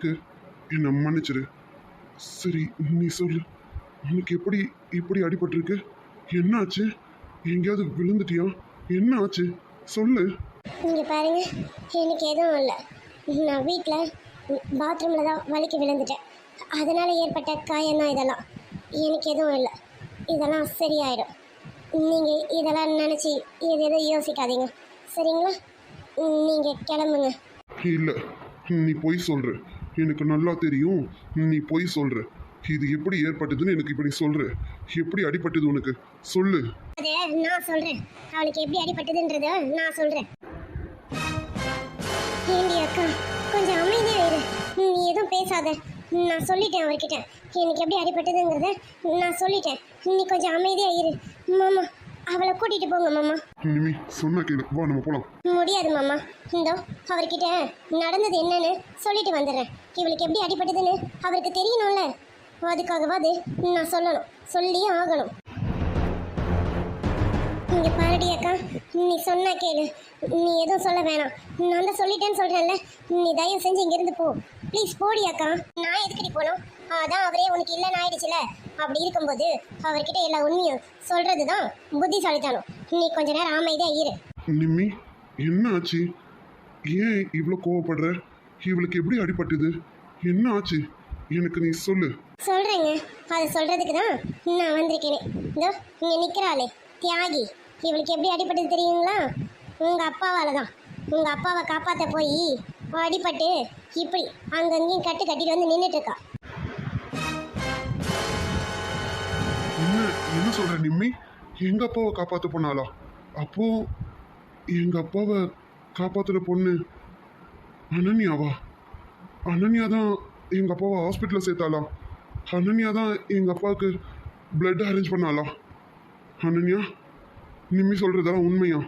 வந்ததுக்கு என்னை மன்னிச்சிரு. சரி நீ சொல்லு. உனக்கு எப்படி இப்படி அடிபட்டிருக்கு? என்ன ஆச்சு எங்கேயாவது விழுந்துட்டியா? என்ன ஆச்சு சொல்லு. இங்கே பாருங்க எனக்கு எதுவும் இல்லை. நான் வீட்டில் பாத்ரூமில் தான் வலிக்கு விழுந்துட்டேன். அதனால் ஏற்பட்ட காயம்தான் இதெல்லாம். எனக்கு எதுவும் இல்லை. இதெல்லாம் சரியாயிடும். நீங்கள் இதெல்லாம் நினச்சி எது எதுவும் யோசிக்காதீங்க. சரிங்களா? நீங்கள் கிளம்புங்க. இல்லை நீ பொய் சொல்ற. எனக்கு நல்லா தெரியும். நீ பொய் சொல்ற. இது எப்படி ஏற்பட்டதுன்னு எனக்கு இப்படி சொல்ற. எப்படி அடிபட்டது உனக்கு? சொல்லு. அது நான் சொல்கிறேன் அவளுக்கு எப்படி அடிபட்டதுன்றத நான் சொல்கிறேன் ஏண்டி அக்கா கொஞ்சம் அமைதியா இரு. நீ எதுவும் பேசாத. நான் சொல்லிட்டேன் அவர்கிட்ட. எனக்கு எப்படி அடிபட்டதுங்கிறத நான் சொல்லிட்டேன். நீ கொஞ்சம் அமைதியா இரு. மாமா அவளை கூட்டிட்டு போங்க மாமா. நிமி சொன்னா கேளு. வா நம்ம போலாம். முடியாது மாமா. இந்தோ அவர்கிட்ட நடந்தது என்னன்னு சொல்லிட்டு வந்துடுறேன். இவளுக்கு எப்படி அடிபட்டதுன்னு அவருக்கு தெரியணும்ல. அதுக்காகவாது நான் சொல்லணும். சொல்லியே ஆகணும். இங்க பாருடி அக்கா நீ சொன்னா கேளு. நீ எதுவும் சொல்ல வேணாம். நான் தான் சொல்லிட்டேன்னு சொல்றேன்ல. நீ தயவு செஞ்சு இங்கிருந்து போ. ப்ளீஸ் போடி அக்கா. நான் எதுக்கடி போகணும் அதான் அவரே உனக்கு இல்லைன்னு ஆயிடுச்சுல. அப்படி இருக்கும்போது அவர்கிட்ட எல்லா உண்மையும் சொல்றது தான் புத்திசாலித்தனம். நீ கொஞ்ச நேரம் அமைதியா இரு. நிம்மி என்ன ஆச்சு? ஏன் இவ்வளோ கோவப்படுற? இவளுக்கு எப்படி அடிபட்டது? என்ன ஆச்சு? எனக்கு நீ சொல்லு. சொல்றேங்க. அதை சொல்றதுக்கு தான் நான் வந்திருக்கேனே. இதோ இங்க நிக்கிறாளே தியாகி. இவளுக்கு எப்படி அடிபட்டது தெரியுங்களா? உங்க அப்பாவால தான் உங்க அப்பாவை காப்பாத்த போய் அடிபட்டு இப்படி அங்கங்கேயும் கட்டு கட்டிட்டு வந்து நின்றுட்டு இருக்கா. என்ன சொல்ற நிம்மி? எங்க அப்பாவை காப்பாத்த போனாளா? அப்போ எங்க அப்பாவை காப்பாத்துற பொண்ணு அனன்யாவா? அனன்யா தான் எங்க அப்பாவை ஹாஸ்பிட்டலில் சேர்த்தாளா? அனன்யா தான் எங்க அப்பாவுக்கு பிளட் அரேஞ்ச் பண்ணாளா? அனன்யா நிம்மி சொல்றதெல்லாம் உண்மையா?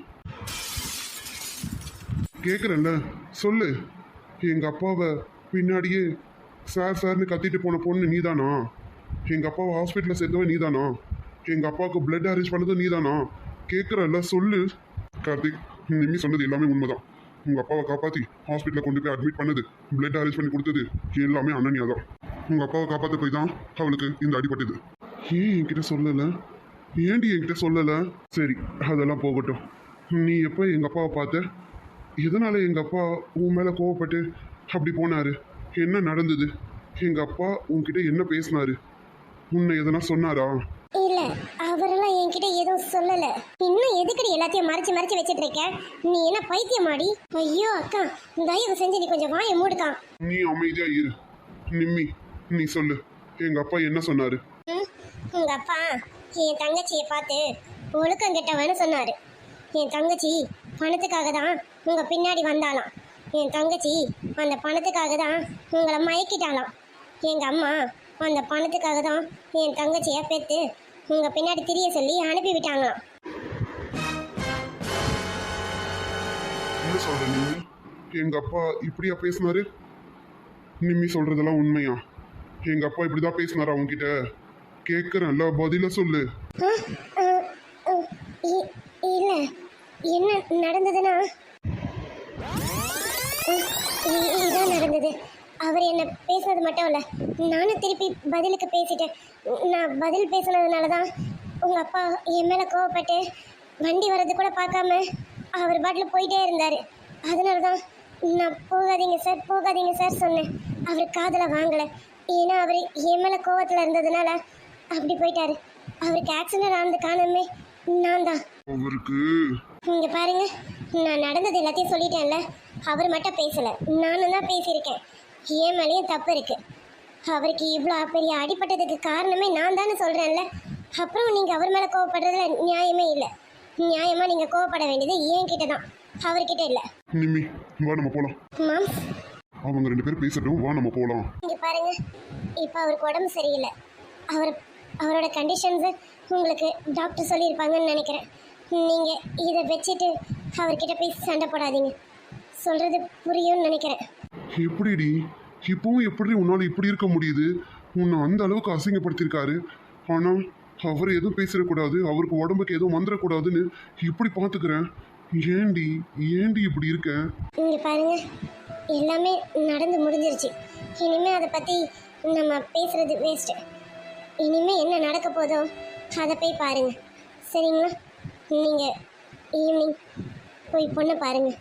கேட்குறேன்ல சொல்லு. எங்க அப்பாவை பின்னாடியே சார் சார்னு கத்திட்டு போன பொண்ணு நீதானா? எங்க அப்பாவை ஹாஸ்பிட்டலில் சேர்த்தவன் நீதானா? எங்க அப்பாவுக்கு பிளட் அரேஞ்ச் பண்ணது நீதானா? கேட்குறல்ல சொல்லு. கார்த்திக் நிம்மி சொன்னது எல்லாமே உண்மைதான். உங்க அப்பாவை காப்பாத்தி ஹாஸ்பிட்டலில் கொண்டு போய் அட்மிட் பண்ணது பிளட் அரேஞ்ச் பண்ணி கொடுத்தது எல்லாமே அனன்யா தான். உங்க அப்பாவை காப்பாற்ற போய் தான் அவளுக்கு இந்த அடிபட்டது. ஏன் என்கிட்ட சொல்லலை? ஏன்டி என்கிட்ட சொல்லலை? சரி அதெல்லாம் போகட்டும். நீ எப்போ எங்கள் அப்பாவை பார்த்த? எதனால எங்கள் அப்பா உன் மேலே கோவப்பட்டு அப்படி போனாரு? என்ன நடந்தது? எங்கள் அப்பா உன்கிட்ட என்ன பேசினாரு? உன்னை எதனா சொன்னாரா? இல்ல அவரெல்லாம் என்கிட்ட எதுவும் சொல்லல. இன்னும் எதுக்கடி எல்லாத்தையும் மறைச்சு மறைச்சு வச்சிட்டு இருக்க? நீ என்ன பைத்தியமாடி? ஐயோ அக்கா தயவு செஞ்சு நீ கொஞ்சம் வாயை மூடுக்கா. நீ அமைதியா இரு. நிம்மி நீ சொல்லு. எங்கள் அப்பா என்ன சொன்னாரு? உங்க அப்பா என் தங்கச்சியை பார்த்து ஒழுக்கம் கெட்டவன்னு சொன்னாரு. என் தங்கச்சி பணத்துக்காக தான் உங்க பின்னாடி வந்தாளாம். என் தங்கச்சி அந்த பணத்துக்காக தான் உங்களை மயக்கிட்டாளாம். எங்க அம்மா அந்த பணத்துக்காக தான் என் தங்கச்சியை பெற்று உங்க பின்னாடி திரிய சொல்லி அனுப்பி விட்டாங்களாம் என்ன சொல்ற நிம்மி எங்கள் அப்பா இப்படியா பேசினாரு? நிம்மி சொல்றதெல்லாம் உண்மையா? எங்கள் அப்பா இப்படி தான் பேசினாரா உன்கிட்ட? கேட்குறேன்ல பதில சொல்லு. இல்ல என்ன நடந்ததுன்னா? இதான் நடந்தது. அவர் என்ன பேசுனது மட்டும் இல்ல நானும் திருப்பி பதிலுக்கு பேசிட்டேன். நான் பதில் பேசுனதுனால தான் உங்க அப்பா என் மேல கோவப்பட்டு வண்டி வர்றது கூட பார்க்காம அவர் பாட்டில் போயிட்டே இருந்தாரு. அதனால தான் நான் போகாதீங்க சார் போகாதீங்க சார் சொன்னேன். அவர் காதல வாங்கல. ஏன்னா அவர் என் மேல கோவத்துல இருந்ததுனால அப்படி போயிட்டாரு. அவருக்கு ஆக்சிடென்ட் ஆனது காரணமே நான் தான் அவருக்கு? இங்க பாருங்க நான் நடந்தது எல்லாத்தையும் சொல்லிட்டேன்ல அவர் மட்டும் பேசல. நானும் தான் பேசியிருக்கேன். என் மேலேயும் தப்பு இருக்கு. அவருக்கு இவ்வளோ பெரிய அடிபட்டதுக்கு காரணமே நான் தானே சொல்றேன்ல. அப்புறம் நீங்க அவர் மேல கோவப்படுறதுல நியாயமே இல்லை. நியாயமா நீங்க கோவப்பட வேண்டியது என் கிட்ட தான். அவர்கிட்ட இல்லை. நிம்மி வா நம்ம போகலாம் மாம். அவங்க ரெண்டு பேரும் பேசட்டும். வா நம்ம போகலாம் இங்க பாருங்க. இப்போ அவருக்கு உடம்பு சரியில்லை. அவர் அவரோட கண்டிஷன்ஸு உங்களுக்கு டாக்டர் சொல்லியிருப்பாங்கன்னு நினைக்கிறேன். நீங்கள் இதை வச்சுட்டு அவர்கிட்ட போய் சண்டை போடாதீங்க. சொல்கிறது புரியும்னு நினைக்கிறேன். எப்படிடி? இப்பவும் எப்படி உன்னால் இப்படி இருக்க முடியுது? உன்னை அந்த அளவுக்கு அசிங்கப்படுத்தியிருக்காரு. ஆனால் அவர் எதுவும் பேசிடக்கூடாது. அவருக்கு உடம்புக்கு எதுவும் வந்துடக்கூடாதுன்னு இப்படி பார்த்துக்கிறேன். ஏண்டி ஏண்டி இப்படி இருக்க? இங்கே பாருங்க. எல்லாமே நடந்து முடிஞ்சிருச்சு. இனிமே அதை பற்றி நம்ம பேசுறது வேஸ்ட்டு இனிமே என்ன நடக்க போதோ அதை போய் பாருங்க. சரிங்களா? நீங்கள் ஈவினிங் போய் பொண்ணை பாருங்க.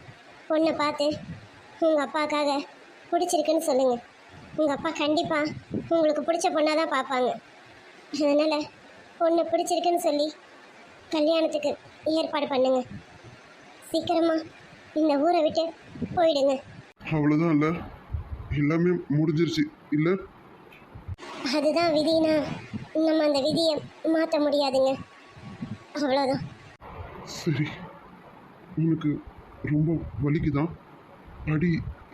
பொண்ணை பார்த்து உங்கள் அப்பாக்காக பிடிச்சிருக்குன்னு சொல்லுங்க. உங்கள் அப்பா கண்டிப்பாக உங்களுக்கு பிடிச்ச பொண்ணாக தான் பார்ப்பாங்க. அதனால் பொண்ணு பிடிச்சிருக்குன்னு சொல்லி கல்யாணத்துக்கு ஏற்பாடு பண்ணுங்க. சீக்கிரமா இந்த ஊரை விட்டு போயிடுங்க. அவ்வளோதான் இல்லை. எல்லாமே முடிஞ்சிருச்சு. இல்லை? அதுதான் விதினா நம்ம அந்த விதியை மாற்ற முடியாதுங்க. அவ்வளோதான் சரி. உனக்கு ரொம்ப வலிக்குதான் அடி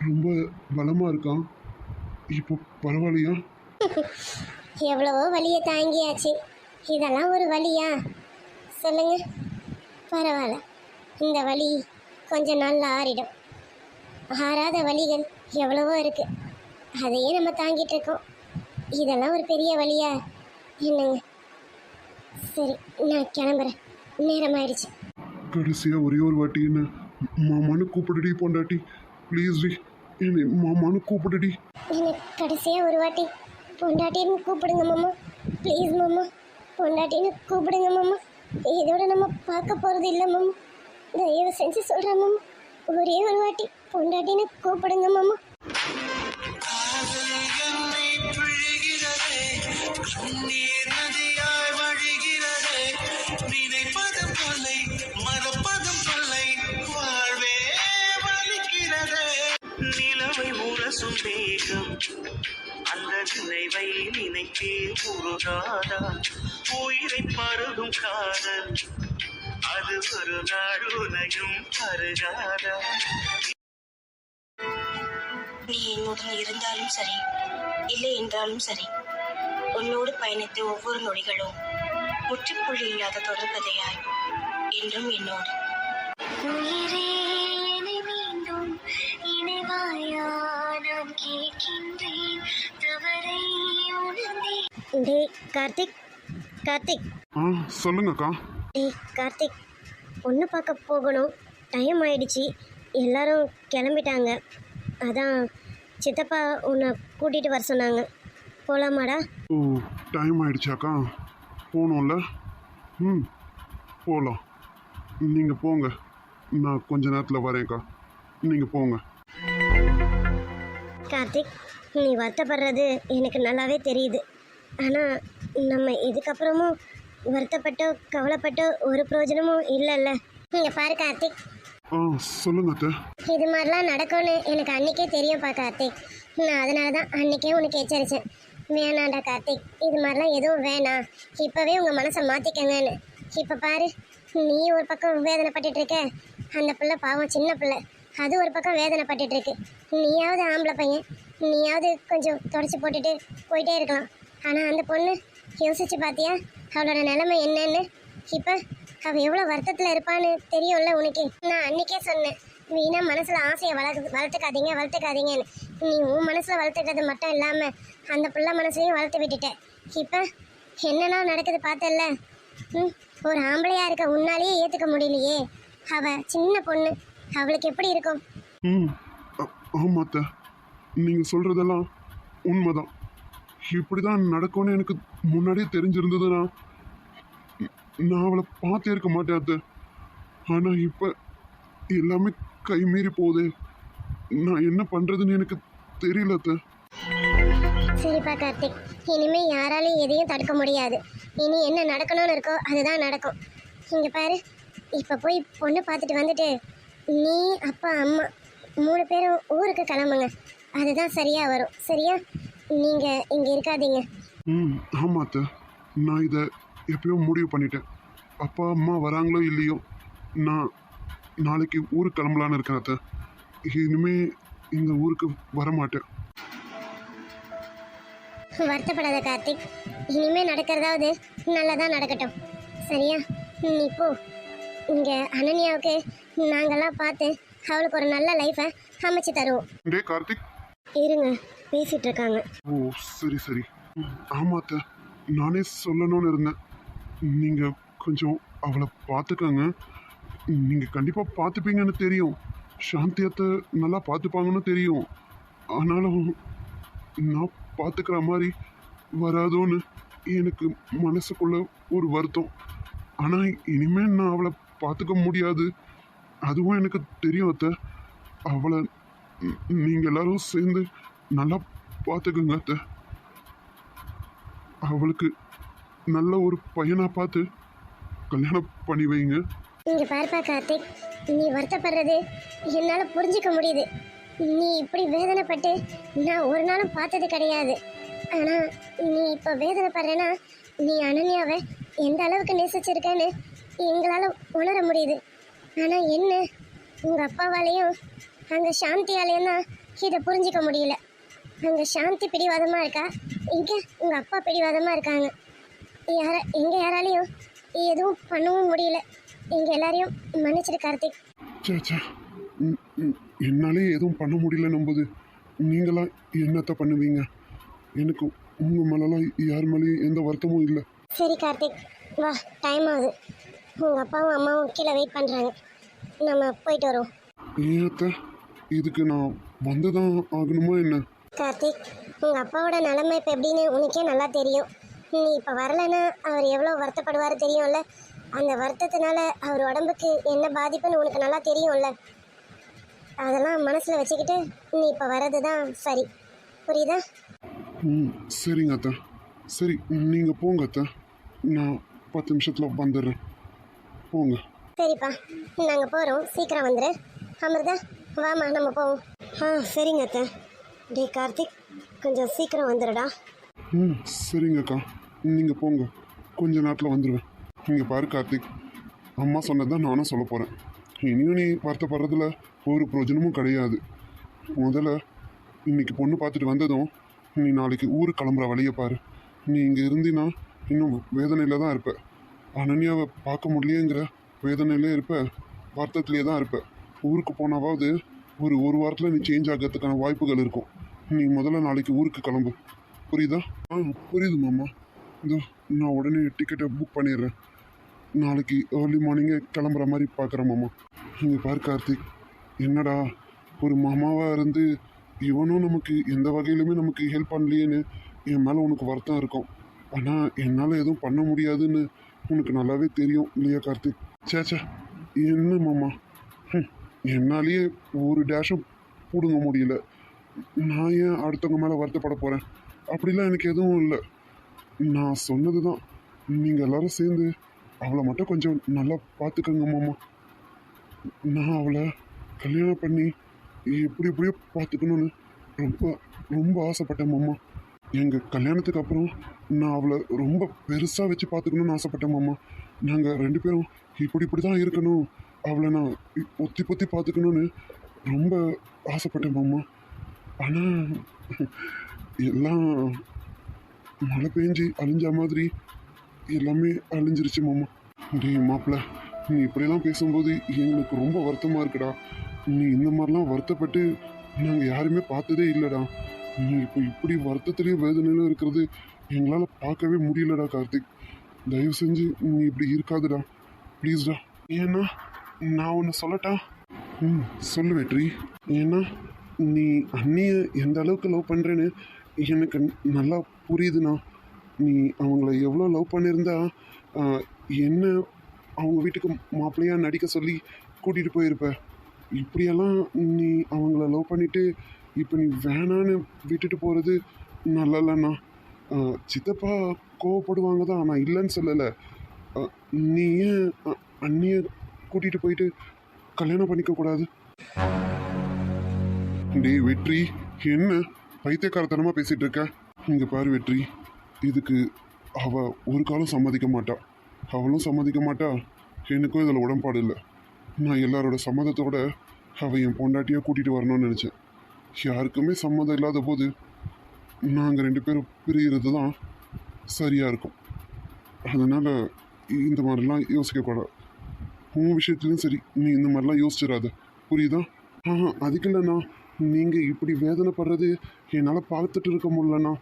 ரொம்ப பலமாக இருக்கான். இப்போ பரவாயில்லையா? எவ்வளவோ வலியை தாங்கியாச்சு. இதெல்லாம் ஒரு வலியா? சொல்லுங்க. பரவாயில்ல. இந்த வலி கொஞ்சம் நாள்ல ஆறிடும். ஆறாத வலிகள் எவ்வளவோ இருக்கு. அதையே நம்ம தாங்கிட்டு இருக்கோம். இதெல்லாம் ஒரு பெரிய வலியா? என்னங்க? சரி நான் கிளம்புறேன். நேரமாயிடுச்சு. கடைசியாக ஒரே ஒரு வாட்டி என்ன மாமான்னு கூப்பிடுடி பொண்டாட்டி. ப்ளீஸ் டி. என்னை மாமான்னு கூப்பிடுடி. என்னை கடைசியாக ஒரு வாட்டி பொண்டாட்டின்னு கூப்பிடுங்க மாமா. ப்ளீஸ் மாமா. பொண்டாட்டின்னு கூப்பிடுங்க மாமா. இதோட நம்ம பார்க்க போகிறது இல்லை மாமா. தயவு செஞ்சு சொல்கிறேன் மாமா. ஒரே ஒரு வாட்டி பொண்டாட்டின்னு கூப்பிடுங்க மாமா. நினைவை நினைத்தே உருகாதா உயிரை பருகும் காதல் அது ஒரு நாள் உனையும் பருகாதா நீ என்னுடன் இருந்தாலும் சரி இல்லை என்றாலும் சரி உன்னோடு பயணித்த ஒவ்வொரு நொடிகளும் முற்றுப்புள்ளி இல்லாத தொடர்கதையாய் என்றும் என்னோடு உயிரே டேய் கார்த்திக் கார்த்திக். ஆ சொல்லுங்கக்கா. டேய் கார்த்திக் பொண்ணு பார்க்க போகணும். டைம் ஆயிடுச்சு. எல்லாரும் கிளம்பிட்டாங்க. அதான் சித்தப்பா உன்னை கூட்டிகிட்டு வர சொன்னாங்க. போகலாமாடா ஓ டைம் ஆயிடுச்சாக்கா? போகணும்ல? ம் போகலாம் நீங்கள் போங்க. நான் கொஞ்ச நேரத்தில் வரேன்க்கா. நீங்கள் போங்க. கார்த்திக் நீ வருத்தப்படுறது எனக்கு நல்லாவே தெரியுது. ஆனால் நம்ம இதுக்கப்புறமும் வருத்தப்பட்டோ கவலைப்பட்டோ ஒரு பிரயோஜனமும் இல்லைல்ல. இங்கே பாரு கார்த்திக். சொல்லுங்க அத்தை. இது மாதிரிலாம் நடக்கும்னு எனக்கு அன்னைக்கே தெரியும்ப்பா கார்த்திக். நான் அதனால தான் அன்னைக்கே உனக்கு எச்சரித்தேன் வேணாண்டா கார்த்திக். இது மாதிரிலாம் எதுவும் வேணாம். இப்போவே உங்கள் மனசை மாற்றிக்கங்கன்னு இப்போ பாரு நீ ஒரு பக்கம் வேதனைப்பட்டுட்டு இருக்க. அந்த பிள்ளை பாவம் சின்ன பிள்ளை. அது ஒரு பக்கம் வேதனைப்பட்டுட்டு இருக்கு. நீயாவது ஆம்பளை பையன். நீயாவது கொஞ்சம் தொடச்சி போட்டுட்டு போயிட்டே இருக்கலாம். ஆனால் அந்த பொண்ணு யோசிச்சு பார்த்தியா அவளோட நிலைமை என்னன்னு? இப்போ அவள் எவ்வளோ வருத்தத்தில் இருப்பான்னு தெரியும்ல உனக்கு? நான் அன்னைக்கே சொன்னேன் வீணாக மனசில் ஆசையை வளர்த்து வளர்த்துக்காதீங்க வளர்த்துக்காதீங்கன்னு. நீ உன் மனசில் வளர்த்துக்கிறது மட்டும் இல்லாமல் அந்த பிள்ளை மனசையும் வளர்த்து விட்டுட்டேன். இப்போ என்னெல்லாம் நடக்குது பார்த்தல்ல ம் ஒரு ஆம்பளையாக இருக்க உன்னாலேயே ஏற்றுக்க முடியலையே. அவ சின்ன பொண்ணு அவளுக்கு எப்படி இருக்கும்? ம் ஆமாத்த. நீங்கள் சொல்கிறதெல்லாம் உண்மைதான். இப்படி தான் நடக்கும்னு எனக்கு முன்னாடியே தெரிஞ்சிருந்ததுன்னா நான் அவளை பார்த்தே இருக்க மாட்டேன் அத்தை. ஆனால் இப்போ எல்லாமே கை மீறி போகுது. நான் என்ன பண்ணுறதுன்னு எனக்கு தெரியல அத்தை. சரிப்பா கார்த்திக். இனிமே யாராலையும் எதையும் தடுக்க முடியாது. இனி என்ன நடக்கணும்னு இருக்கோ அதுதான் நடக்கும். இங்க பாரு. இப்போ போய் பொண்ணு பார்த்துட்டு வந்துட்டு நீ அப்பா அம்மா மூணு பேரும் ஊருக்கு கிளம்புங்க. அதுதான் சரியா வரும். சரியா? நீங்க இங்க இருக்காதீங்க. ம் ஆமாம் அத்தை. நான் இதை எப்பயோ முடிவு பண்ணிட்டேன். அப்பா அம்மா வராங்களோ இல்லையோ நான் நாளைக்கு ஊருக்கு கிளம்பலான்னு இருக்கேன் அத்தை. இனிமே இந்த ஊருக்கு வரமாட்டேன். வருத்தப்படாத கார்த்திக். இனிமே நடக்கிறதாவது நல்லதா நடக்கட்டும். சரியா? நீ போ. இங்க அனன்யாவுக்கு நாங்கெல்லாம் பார்த்து அவளுக்கு ஒரு நல்ல லைஃபை அமைச்சு தருவோம். டே கார்த்திக். இருங்க பேசிட்டு இருக்காங்க ஓ சரி சரி. ஆமாத்த நானே சொல்லணும்னு இருந்தேன். நீங்கள் கொஞ்சம் அவளை பார்த்துக்கங்க. நீங்கள் கண்டிப்பாக பார்த்துப்பீங்கன்னு தெரியும். சாந்தியத்தை நல்லா பார்த்துப்பாங்கன்னு தெரியும். ஆனாலும் நான் பார்த்துக்கிற மாதிரி வராதோன்னு எனக்கு மனசுக்குள்ள ஒரு வருத்தம். ஆனால் இனிமேல் நான் அவளை பார்த்துக்க முடியாது. அதுவும் எனக்கு தெரியும் அத்தை. அவளை நீங்கள் எல்லாரும் சேர்ந்து நல்லா பார்த்துக்குங்க அத்தை. அவளுக்கு நல்ல ஒரு பையனாக பார்த்து கல்யாணம் பண்ணி வைங்க. இங்க பார்ப்பா கார்த்திக் நீ வருத்தப்படுறது என்னால் புரிஞ்சுக்க முடியுது. நீ இப்படி வேதனைப்பட்டு நான் ஒரு நாளும் பார்த்தது கிடையாது. ஆனால் நீ இப்போ வேதனைப்படுறேன்னா நீ அனன்யாவை எந்த அளவுக்கு நேசிச்சிருக்கேன்னு எங்களால் உணர முடியுது. ஆனால் என்ன உங்கள் அப்பாவாலையும் அங்க சாந்தியாலையும் தான் இதை புரிஞ்சுக்க முடியல. அங்க சாந்தி பிடிவாதமா இருக்கா? இங்க உங்க அப்பா பிடிவாதமா இருக்காங்க. யார எங்க யாராலையும் எதுவும் பண்ணவும் முடியல. எங்க எல்லாரையும் மன்னிச்சிடு கார்த்திக். சேச்சா என்னாலே எதுவும் பண்ண முடியல நம்புது. நீங்களா என்னத்த பண்ணுவீங்க? எனக்கு உங்க மேலலாம் யார் மேலேயும் எந்த வருத்தமும் இல்லை. சரி கார்த்திக் வா டைம் ஆகுது. உங்க அப்பாவும் அம்மாவும் கீழே வெயிட் பண்றாங்க. நம்ம போயிட்டு வருவோம். ஏன் இதுக்கு நான் வந்து தான் ஆகணுமா என்ன? கார்த்திக் உங்க அப்பாவோட நிலைமை இப்போ எப்படின்னு உனக்கே நல்லா தெரியும். நீ இப்போ வரலைன்னா அவர் எவ்வளோ வருத்தப்படுவார் தெரியும்ல? அந்த வருத்தத்தினால அவர் உடம்புக்கு என்ன பாதிப்புன்னு உனக்கு நல்லா தெரியும்ல? அதெல்லாம் மனசில் வச்சுக்கிட்டு நீ இப்போ வர்றது தான் சரி. புரியுதா? ம் சரிங்க அத்தை. சரி நீங்கள் போங்க அத்தை. நான் பத்து நிமிஷத்தில் வந்துடுறேன். போங்க. சரிப்பா நாங்கள் போகிறோம் சீக்கிரம் வந்துடு அமிர்தா வாமா நம்ம போவோம். ஆ சரிங்க அத்தை. டே கார்த்திக் கொஞ்சம் சீக்கிரம் வந்துடுடா ம் சரிங்க அக்கா. நீங்கள் போங்க. கொஞ்ச நேரத்தில் வந்துடுவேன் இங்கே பாரு கார்த்திக். அம்மா சொன்னது தான் நானும் சொல்ல போகிறேன் இனியும் நீ வருத்தப்படுறதுல ஒரு பிரயோஜனமும் கிடையாது. முதல்ல இன்னைக்கு பொண்ணு பார்த்துட்டு வந்ததும் நீ நாளைக்கு ஊருக்கு கிளம்புற வழியை பாரு. நீ இங்கே இருந்தினா இன்னும் வேதனையில் தான் இருப்ப. அனன்யாவை பார்க்க முடியலையேங்கிற வேதனையிலே இருப்ப வருத்தத்திலே தான் இருப்பேன் ஊருக்கு போனாவது ஒரு ஒரு வாரத்தில் நீ சேஞ்ச் ஆகிறதுக்கான வாய்ப்புகள் இருக்கும். நீ முதல்ல நாளைக்கு ஊருக்கு கிளம்பு. புரியுதா? ஆ புரியுது மாமா. இதோ நான் உடனே டிக்கெட்டை புக் பண்ணிடுறேன். நாளைக்கு ஏர்லி மார்னிங்கே கிளம்புற மாதிரி பார்க்குறேன் மாமா. இங்கே பாரு கார்த்திக். என்னடா ஒரு மாமாவாக இருந்து இவனும் நமக்கு எந்த வகையிலுமே நமக்கு ஹெல்ப் பண்ணலையேன்னு என் மேலே உனக்கு வருத்தம் இருக்கும். ஆனால் என்னால் எதுவும் பண்ண முடியாதுன்னு உனக்கு நல்லாவே தெரியும் இல்லையா கார்த்திக்? சேச்சா என்ன மாமா? ம் என்னாலேயே ஒரு டேஷும் பிடுங்க முடியல. நான் ஏன் அடுத்தவங்க மேலே வருத்தப்பட போகிறேன் அப்படிலாம் எனக்கு எதுவும் இல்லை. நான் சொன்னது தான் நீங்கள் எல்லோரும் சேர்ந்து அவளை மட்டும் கொஞ்சம் நல்லா பார்த்துக்கங்க மாமா. நான் அவளை கல்யாணம் பண்ணி எப்படி எப்படியோ பார்த்துக்கணும்னு ரொம்ப ரொம்ப ஆசைப்பட்டேன் மாமா. எங்கள் கல்யாணத்துக்கு அப்புறம் நான் அவளை ரொம்ப பெருசாக வச்சு பார்த்துக்கணும்னு ஆசைப்பட்டேன் மாமா. நாங்கள் ரெண்டு பேரும் இப்படி இப்படி தான் இருக்கணும். அவளை நான் பொத்தி பொத்தி பார்த்துக்கணுன்னு ரொம்ப ஆசைப்பட்டேன் மாமா. ஆனால் எல்லாம் மழை பெஞ்சு அழிஞ்ச மாதிரி எல்லாமே அழிஞ்சிருச்சு மாமா. டேய் மாப்பிள்ள நீ இப்படியெல்லாம் பேசும்போது எங்களுக்கு ரொம்ப வருத்தமாக இருக்குடா. நீ இந்த மாதிரிலாம் வருத்தப்பட்டு நாங்கள் யாருமே பார்த்ததே இல்லைடா. நீ இப்போ இப்படி வருத்தத்துலேயும் வேதனையிலும் இருக்கிறது எங்களால் பார்க்கவே முடியலடா கார்த்திக். தயவு செஞ்சு நீ இப்படி இருக்காதுடா. ப்ளீஸ்டா. ஏன்னா நான் ஒன்று சொல்லட்டா? ம் சொல்லு வெற்றி. ஏன்னா நீ அண்ணியை எந்த அளவுக்கு லவ் பண்ணுறேன்னு எனக்கு நல்லா புரியுதுண்ணா. நீ அவங்கள எவ்வளோ லவ் பண்ணியிருந்தா என்ன அவங்க வீட்டுக்கு மாப்பிள்ளையாக நடிக்க சொல்லி கூட்டிகிட்டு போயிருப்ப. இப்படியெல்லாம் நீ அவங்கள லவ் பண்ணிவிட்டு இப்போ நீ வேணான்னு விட்டுட்டு போகிறது நல்லா சித்தப்பா கோவப்படுவாங்க தான் நான் இல்லைன்னு சொல்லலை. நீ ஏன் அண்ணியை கூட்டிகிட்டு போயிட்டு கல்யாணம் பண்ணிக்க கூடாது. டேய் வெற்றி என்ன பைத்தியக்காரத்தனமா பேசிட்டு இருக்க? இங்க பாரு வெற்றி இதுக்கு அவ ஒரு காலம் சம்மதிக்க மாட்டா. அவளும் சம்மதிக்க மாட்டா. எனக்கும் இதில் உடன்பாடு இல்லை. நான் எல்லாரோட சம்மதத்தோட அவள் என் பொண்டாட்டியாக கூட்டிகிட்டு வரணும்னு நினச்சேன். யாருக்குமே சம்மதம் இல்லாத போது நாங்கள் ரெண்டு பேரும் பிரிகிறது தான் சரியாக இருக்கும். அதனால் இந்த மாதிரிலாம் யோசிக்கக்கூடாது. உன் விஷயத்துலையும் சரி நீ இந்த மாதிரிலாம் யோசிச்சிடாத புரியுதா? ஆ அதுக்கு இல்லைண்ணா நீங்கள் இப்படி வேதனைப்படுறது என்னால் பார்த்துட்டு இருக்க முடியலண்ணா.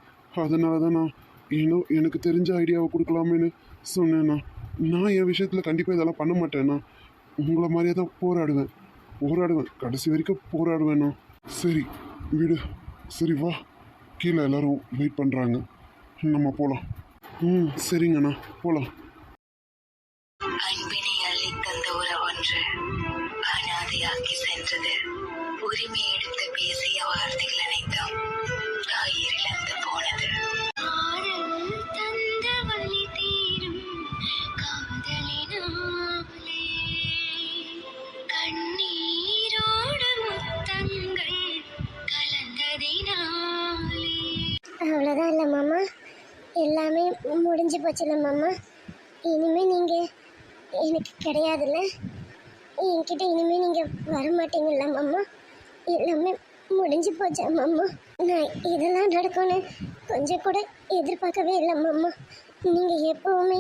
அதனால தான் நான் ஏனோ எனக்கு தெரிஞ்ச ஐடியாவை கொடுக்கலாமேன்னு சொன்னேண்ணா. நான் என் விஷயத்தில் கண்டிப்பாக இதெல்லாம் பண்ண மாட்டேண்ணா. உங்களை மாதிரியே தான் போராடுவேன். போராடுவேன். கடைசி வரைக்கும் போராடுவேண்ணா. சரி வீடு. சரி வா. கீழே எல்லாரும் வெயிட் பண்ணுறாங்க நம்ம போகலாம் ம் சரிங்கண்ணா. போகலாம் உரிமை எடுத்து பேசிய வார்த்தைகள் அனைத்தும் ஆயிரிழந்து போனது. அவ்வளோதான் இல்லை மாமா. எல்லாமே முடிஞ்சு போச்சுல்ல மாமா. இனிமே நீங்கள் எனக்கு கிடையாதுல்ல. என்கிட்ட இனிமே நீங்கள் வரமாட்டீங்கல்ல மாமா. எல்லாமே முடிஞ்சு போச்சா மாமா நான் இதெல்லாம் நடக்கும்னு கொஞ்சம் கூட எதிர்பார்க்கவே இல்லை மாமா நீங்கள் எப்போவுமே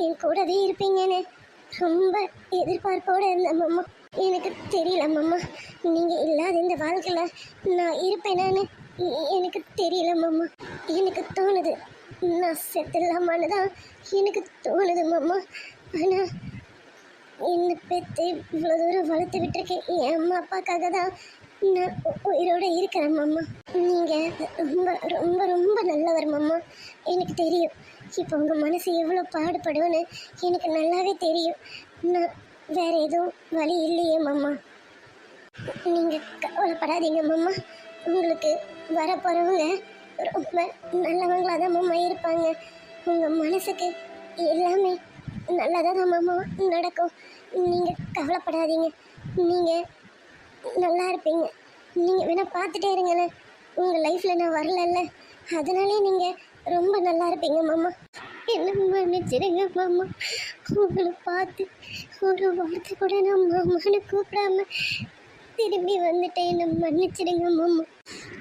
என் கூடவே இருப்பீங்கன்னு ரொம்ப எதிர்பார்ப்போடு இருந்தேன் மாமா எனக்கு தெரியல மாமா நீங்கள் இல்லாத இந்த வாழ்க்கையில் நான் இருப்பேனான்னு எனக்கு தெரியல மாமா எனக்கு தோணுது நான் செத்துடலாமான்னு தான் எனக்கு தோணுது மாமா ஆனால் என்னை பெற்று இவ்வளோ தூரம் வளர்த்து விட்டுருக்கேன் என் அம்மா அப்பாக்காக தான் நான் உயிரோட இருக்கிறேன் மாமா. நீங்கள் ரொம்ப ரொம்ப ரொம்ப நல்லவர் மாமா. எனக்கு தெரியும். இப்போ உங்கள் மனசு எவ்வளோ பாடுபடும்னு எனக்கு நல்லாவே தெரியும். நான் வேற எதுவும் வழி இல்லையே மாமா. நீங்கள் கவலைப்படாதீங்க மாமா. உங்களுக்கு வர போகிறவங்க ரொம்ப நல்லவங்களாக தான் மாமா இருப்பாங்க. உங்கள் மனசுக்கு எல்லாமே நல்லதாக தான் மாமா நடக்கும். நீங்கள் கவலைப்படாதீங்க. நீங்கள் நல்லா இருப்பீங்க நீங்கள் வேணால் பார்த்துட்டே இருங்கண்ணே உங்கள் லைஃப்பில் நான் வரலல்ல. அதனாலே நீங்கள் ரொம்ப நல்லா இருப்பீங்க மாமா. என்ன மன்னிச்சிடுங்க மாமா? உங்களை பார்த்து ஒரு வார்த்தை கூட நான் மாமான்னு கூப்பிடாம திரும்பி வந்துட்டேன் என்ன மன்னிச்சிடுங்க மாமா.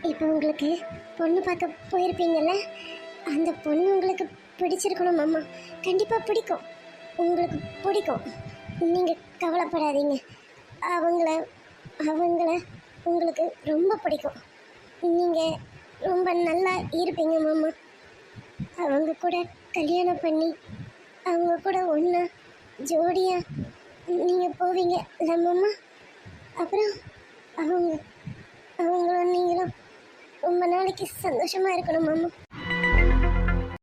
இப்போ உங்களுக்கு பொண்ணு பார்க்க போயிருப்பீங்கல்ல? அந்த பொண்ணு உங்களுக்கு பிடிச்சிருக்கணும் மாமா. கண்டிப்பாக பிடிக்கும். உங்களுக்கு பிடிக்கும். நீங்கள் கவலைப்படாதீங்க. அவங்கள அவங்கள உங்களுக்கு ரொம்ப பிடிக்கும். நீங்கள் ரொம்ப நல்லா இருப்பீங்க மாமா. அவங்க கூட கல்யாணம் பண்ணி அவங்க கூட ஒன்றா ஜோடியாக நீங்கள் போவீங்க இல்லை மாமா? அப்புறம் அவங்க அவங்களும் நீங்களும் ரொம்ப நாளைக்கு சந்தோஷமாக இருக்கணும் மாமா.